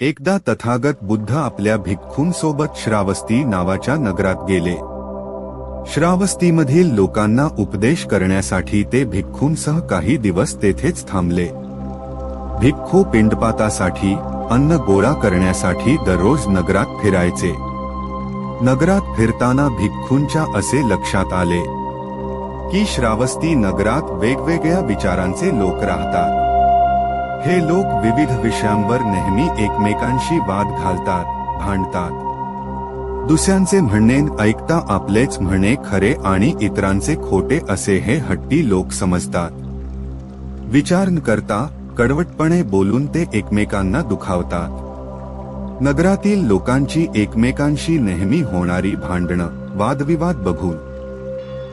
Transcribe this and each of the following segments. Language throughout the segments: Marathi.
एकदा तथागत बुद्ध आपल्या भिक्खूंसोबत श्रावस्ती नावाच्या नगरात गेले. श्रावस्तीमधील लोकांना उपदेश करण्यासाठी ते भिक्खूंसह काही दिवस तेथेच थांबले. भिक्खू पिंडपातासाठी अन्न गोळा करण्यासाठी दररोज नगरात फिरायचे. नगरात फिरताना भिक्खूंच्या असे लक्षात आले की श्रावस्ती नगरात वेगवेगळ्या विचारांचे लोक राहतात. हे लोक विविध विषयांवर नेहमी एकमेकांशी वाद घालतात भांडतात. दुसऱ्यांचे म्हणणे ऐकता आपलेच म्हणणे खरे आणि इतरांचे खोटे असे हे हट्टी लोक समजतात. विचार न करता कडवटपणे बोलून ते एकमेकांना दुखावतात. नगरातील लोकांची एकमेकांशी नेहमी होणारी भांडणं वादविवाद बघून.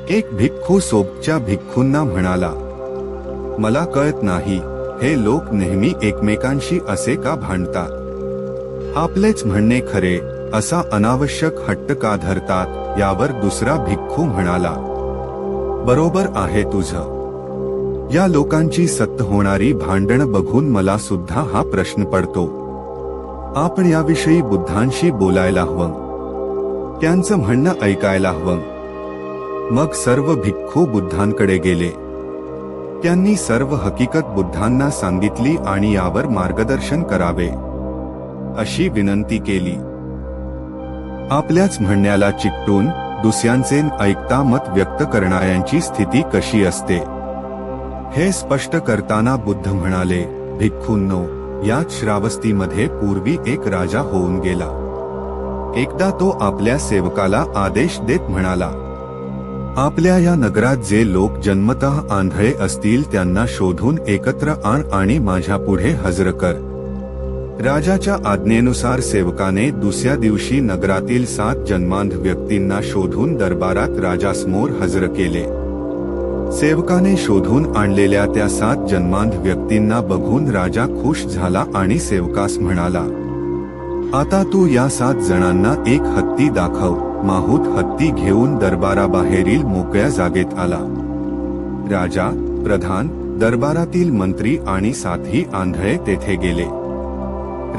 एक भिक्खू सोबच्या भिक्खूंना म्हणाला मला कळत नाही हे लोक नेहमी एकमेकांशी असे का भांडतात? आपलेच म्हणणे खरे असा अनावश्यक हट्ट का धरतात यावर दुसरा भिक्खू म्हणाला बरोबर आहे तुझं. या लोकांची सत्त होणारी भांडण बघून मला सुद्धा हा प्रश्न पडतो. आपण याविषयी बुद्धांशी बोलायला हवं. त्यांचं म्हणणं ऐकायला हवं. मग सर्व भिक्खू बुद्धांकडे गेले. त्यांनी सर्व हकीकत बुद्धांना सांगितली आणि यावर मार्गदर्शन करावे. अशी विनंती केली. आपल्याच म्हणण्याला चिकटून दुसऱ्यांचे ऐकता मत व्यक्त करणाऱ्यांची स्थिती कशी असते? हे स्पष्ट करताना बुद्ध म्हणाले भिक्खूंनो याच श्रावस्तीमध्ये पूर्वी एक राजा होऊन गेला. एकदा तो आपल्या सेवकाला आदेश देत म्हणाला आपल्या या नगरात जे लोक जन्मतः आंधळे असतील त्यांना शोधून एकत्र आण आणि माझ्या पुढे हजर कर. राजाच्या आज्ञेनुसार सेवकाने दुसऱ्या दिवशी नगरातील सात जन्मांध व्यक्तींना शोधून दरबारात राजासमोर हजर केले. सेवकाने शोधून आणलेल्या त्या सात जन्मांध व्यक्तींना बघून राजा खुश झाला आणि सेवकास म्हणाला आता तू या सात जणांना एक हत्ती दाखव. माहूत हत्ती घेऊन दरबाराबाहेरील मोकळ्या जागेत आला. राजा प्रधान दरबारातील मंत्री आणि साथी आंधळे तेथे गेले.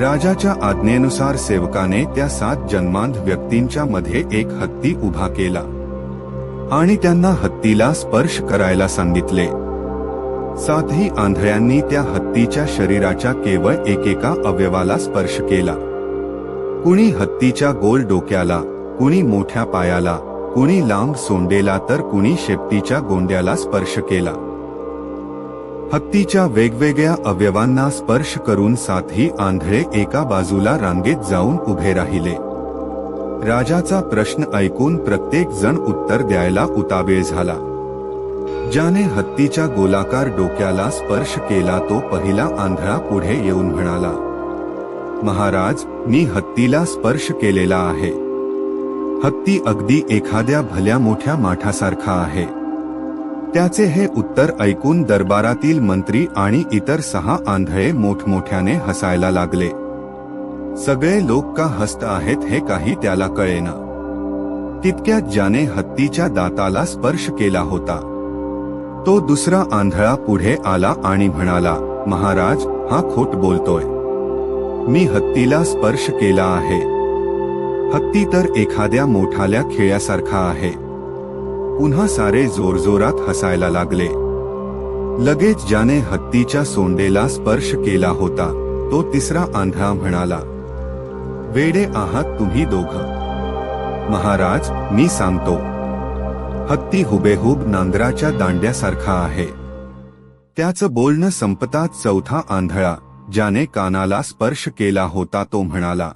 राजाच्या आज्ञेनुसार सेवकाने त्या सात जन्मांध व्यक्तींच्या मध्ये एक हत्ती उभा केला आणि त्यांना हत्तीला स्पर्श करायला सांगितले. सातही आंधळ्यांनी त्या हत्तीच्या शरीराच्या केवळ एकेका अवयवाला स्पर्श केला. कुणी हत्तीच्या गोल डोक्याला कुणी मोठ्या पायाला कुणी लांब सोंडेला तर कुणी शेपटीच्या गोंड्याला स्पर्श केला. हत्तीच्या वेगवेगळ्या अवयवांना स्पर्श करून सातही आंधळे एका बाजूला रांगेत जाऊन उभे राहिले. राजाचा प्रश्न ऐकून प्रत्येक जण उत्तर द्यायला उतावेळ झाला. ज्याने हत्तीच्या गोलाकार डोक्याला स्पर्श केला तो पहिला आंधळा पुढे येऊन म्हणाला महाराज मी हत्तीला स्पर्श केलेला आहे. हत्ती अगदी एखाद्या भल्या मोठ्या माठासारखा आहे. त्याचे हे उत्तर ऐकून दरबारातील मंत्री आणि इतर सहा आंधळे मोठमोठ्याने हसायला लागले. सगळे लोक का हस्त आहेत हे काही त्याला कळेना. तितक्यात ज्याने हत्तीच्या दाताला स्पर्श केला होता. तो दुसरा आंधळा पुढे आला आणि म्हणाला महाराज हा खोट बोलतोय. मी हत्तीला स्पर्श केला आहे. हत्ती तर एखाद्या मोठाल्या खेळ्यासारखा आहे. पुन्हा सारे जोरजोरात हसायला लागले. लगेच ज्याने हत्तीच्या सोंडेला स्पर्श केला होता तो तिसरा आंधळा म्हणाला वेडे आहात तुम्ही दोघ. महाराज मी सांगतो. हत्ती हुबेहूब नांगराच्या दांड्यासारखा आहे. त्याचं बोलणं संपताच चौथा आंधळा ज्याने कानाला स्पर्श केला होता तो म्हणाला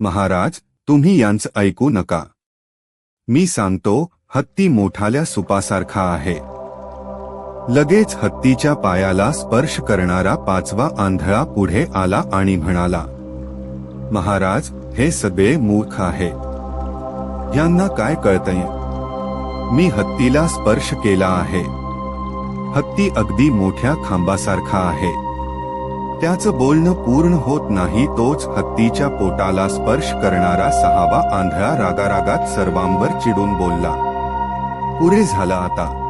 महाराज तुम्ही यांचं ऐकू नका. मी सांगतो हत्ती मोठाल्या सुपासारखा आहे. लगेच हत्तीच्या पायाला स्पर्श करणारा पाचवा आंधळा पुढे आला आणि म्हणाला महाराज हे सगळे मूर्ख आहे. यांना काय कळतंय? मी हत्तीला स्पर्श केला आहे. हत्ती अगदी मोठ्या खांबासारखा आहे. त्याचं बोलणं पूर्ण होत नाही तोच हत्तीच्या पोटाला स्पर्श करणारा सहावा आंधळा रागारागात सर्वांवर चिडून बोलला. पुरे झाला आता.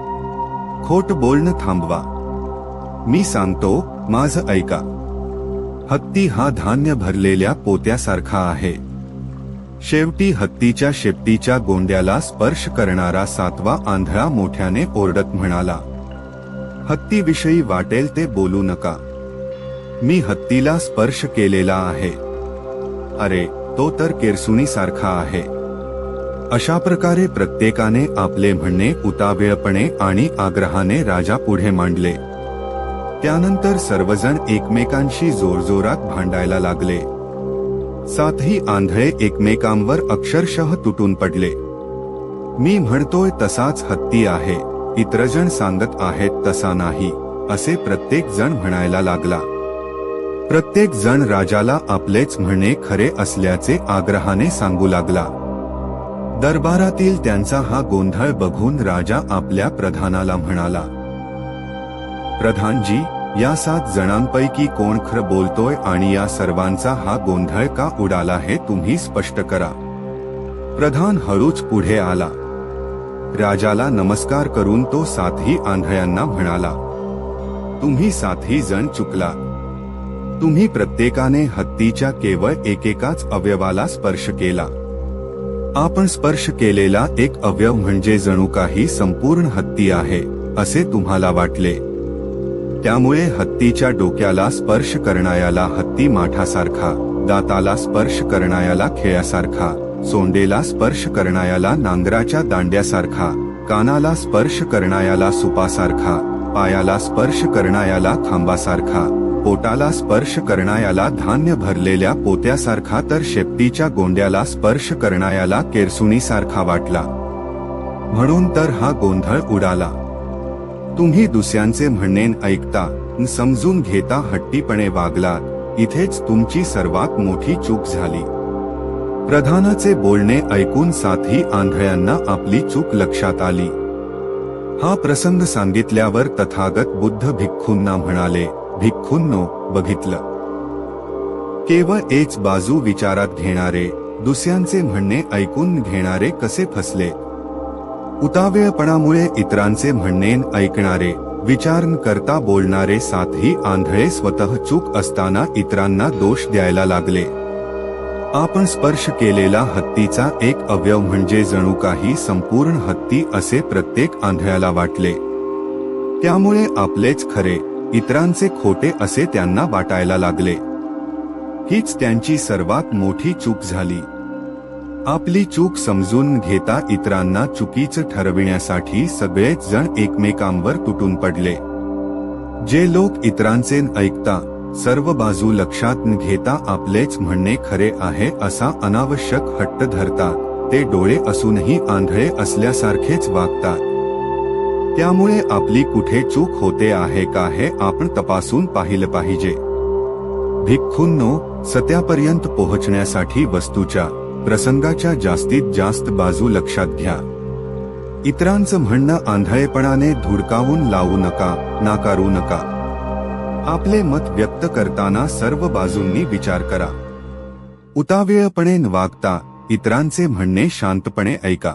खोट बोलणं थांबवा. मी सांगतो माझ ऐका. हत्ती हा धान्य भरलेल्या पोत्यासारखा आहे. शेवटी हत्तीच्या शेपटीच्या गोंड्याला स्पर्श करणारा सातवा आंधळा मोठ्याने ओरडत म्हणाला हत्तीविषयी वाटेल ते बोलू नका. मी हत्तीला स्पर्श केलेला आहे. अरे तो तर केरसुणीसारखा आहे. अशा प्रकारे प्रत्येकाने आपले म्हणणे उतावेळपणे आणि आग्रहाने राजा पुढे मांडले. त्यानंतर सर्वजण एकमेकांशी जोरजोरात भांडायला लागले. सातही आंधळे एकमेकांवर अक्षरशः तुटून पडले. मी म्हणतोय तसाच हत्ती आहे इतरजण सांगत आहेत तसा नाही असे प्रत्येक जण म्हणायला लागला. प्रत्येक जण राजाला आपलेच म्हणणे खरे असल्याचे आग्रहाने सांगू लागला. दरबारातील त्यांचा हा गोंधळ बघून राजा आपल्या प्रधानाला म्हणाला प्रधानजी या सात जणांपैकी कोण खर बोलतोय आणि या सर्वांचा हा गोंधळ का उडाला हे तुम्ही स्पष्ट करा. प्रधान हळूच पुढे आला. राजाला नमस्कार करून तो सातही आंधळ्यांना म्हणाला तुम्ही सातही जण चुकला. तुम्ही प्रत्येकाने हत्तीच्या केवळ एकेकाच अवयवाला स्पर्श केला. आपण स्पर्श केलेला एक अवयव म्हणजे जणू काही संपूर्ण हत्ती आहे असे तुम्हाला वाटले. त्यामुळे हत्तीच्या डोक्याला स्पर्श करणायाला हत्ती माठासारखा दाताला स्पर्श करणायाला खेळासारखा सोंडेला स्पर्श करणायाला नांगराच्या दांड्यासारखा कानाला स्पर्श करणायाला सुपासारखा पायाला स्पर्श करणायाला खांबासारखा. पोटाला स्पर्श करणायाला धान्य भरलेल्या पोत्यासारखा तर शेपटीच्या गोंड्याला स्पर्श करणायाला केरसुणीसारखा वाटला. म्हणून तर हा गोंधळ उडाला. तुम्ही दुसऱ्यांचे म्हणणे ऐकता समजून घेता हट्टीपणे वागलात इथेच तुमची सर्वात मोठी चूक झाली. प्रधानाचे बोलणे ऐकून साथी आंधळ्यांना आपली चूक लक्षात आली. हा प्रसंग सांगितल्यावर तथागत बुद्ध भिक्खूंना म्हणाले भिक्खूंनो बघितलं. केवळ एच बाजू विचारात घेणारे दुसऱ्यांचे म्हणणे ऐकून घेणारे कसे फसले? उतावेळपणामुळे इतरांचे म्हणणे ऐकणारे विचार करता बोलणारे साथही आंधळे स्वतः चूक असताना इतरांना दोष द्यायला लागले. आपण स्पर्श केलेला हत्तीचा एक अवयव म्हणजे जणू काही संपूर्ण हत्ती असे प्रत्येक आंधळ्याला वाटले. त्यामुळे आपलेच खरे इतरांचे खोटे असे त्यांना वाटायला लागले. हीच त्यांची सर्वात मोठी चूक झाली. आपली चूक समजून घेता इतरांना चुकीचं ठरविण्यासाठी सगळेच जण एकमेकांवर तुटून पडले. जे लोक इतरांचे ऐकता सर्व बाजू लक्षात घेता आपलेच म्हणणे खरे आहे असा अनावश्यक हट्ट धरतात ते डोळे असूनही आंधळे असल्यासारखेच वागतात. त्यामुळे आपली कुठे चूक होते आहे का हे आपण तपासून पाहिलं पाहिजे. भिक्खूंनो सत्यापर्यंत पोहोचण्यासाठी वस्तूच्या प्रसंगाच्या जास्तीत जास्त बाजू लक्षात घ्या. इतरांचं म्हणणं आंधळेपणाने धुडकावून लावू नका नाकारू नका. आपले मत व्यक्त करताना सर्व बाजूंनी विचार करा. उतावेळपणे वागता इतरांचे म्हणणे शांतपणे ऐका.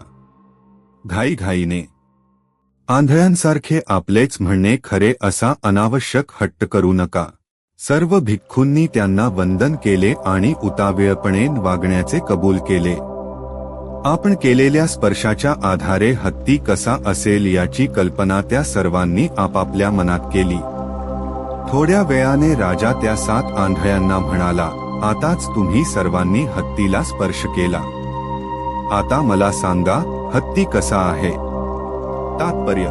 घाईघाईने. आंधळ्यांसारखे आपलेच म्हणणे खरे असा अनावश्यक हट्ट करू नका. सर्व भिक्खूंनी त्यांना वंदन केले आणि उतावेळपणे वागण्याचे कबूल केले. आपण केलेल्या स्पर्शाच्या आधारे हत्ती कसा असेल याची कल्पना त्या सर्वांनी आपापल्या मनात केली. थोड्या वेळाने राजा त्या सात आंधळ्यांना म्हणाला आताच तुम्ही सर्वांनी हत्तीला स्पर्श केला. आता मला सांगा हत्ती कसा आहे? तात्पर्य.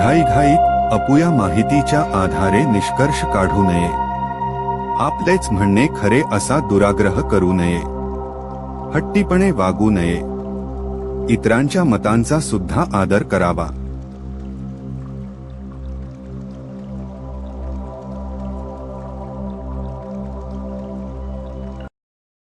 घाईघाईत अपुया माहितीच्या आधारे निष्कर्ष काढू नये. आपलेच म्हणणे खरे असा दुराग्रह करू नये. हट्टीपणे वागू नये. इतरांच्या मतांचा सुद्धा आदर करावा.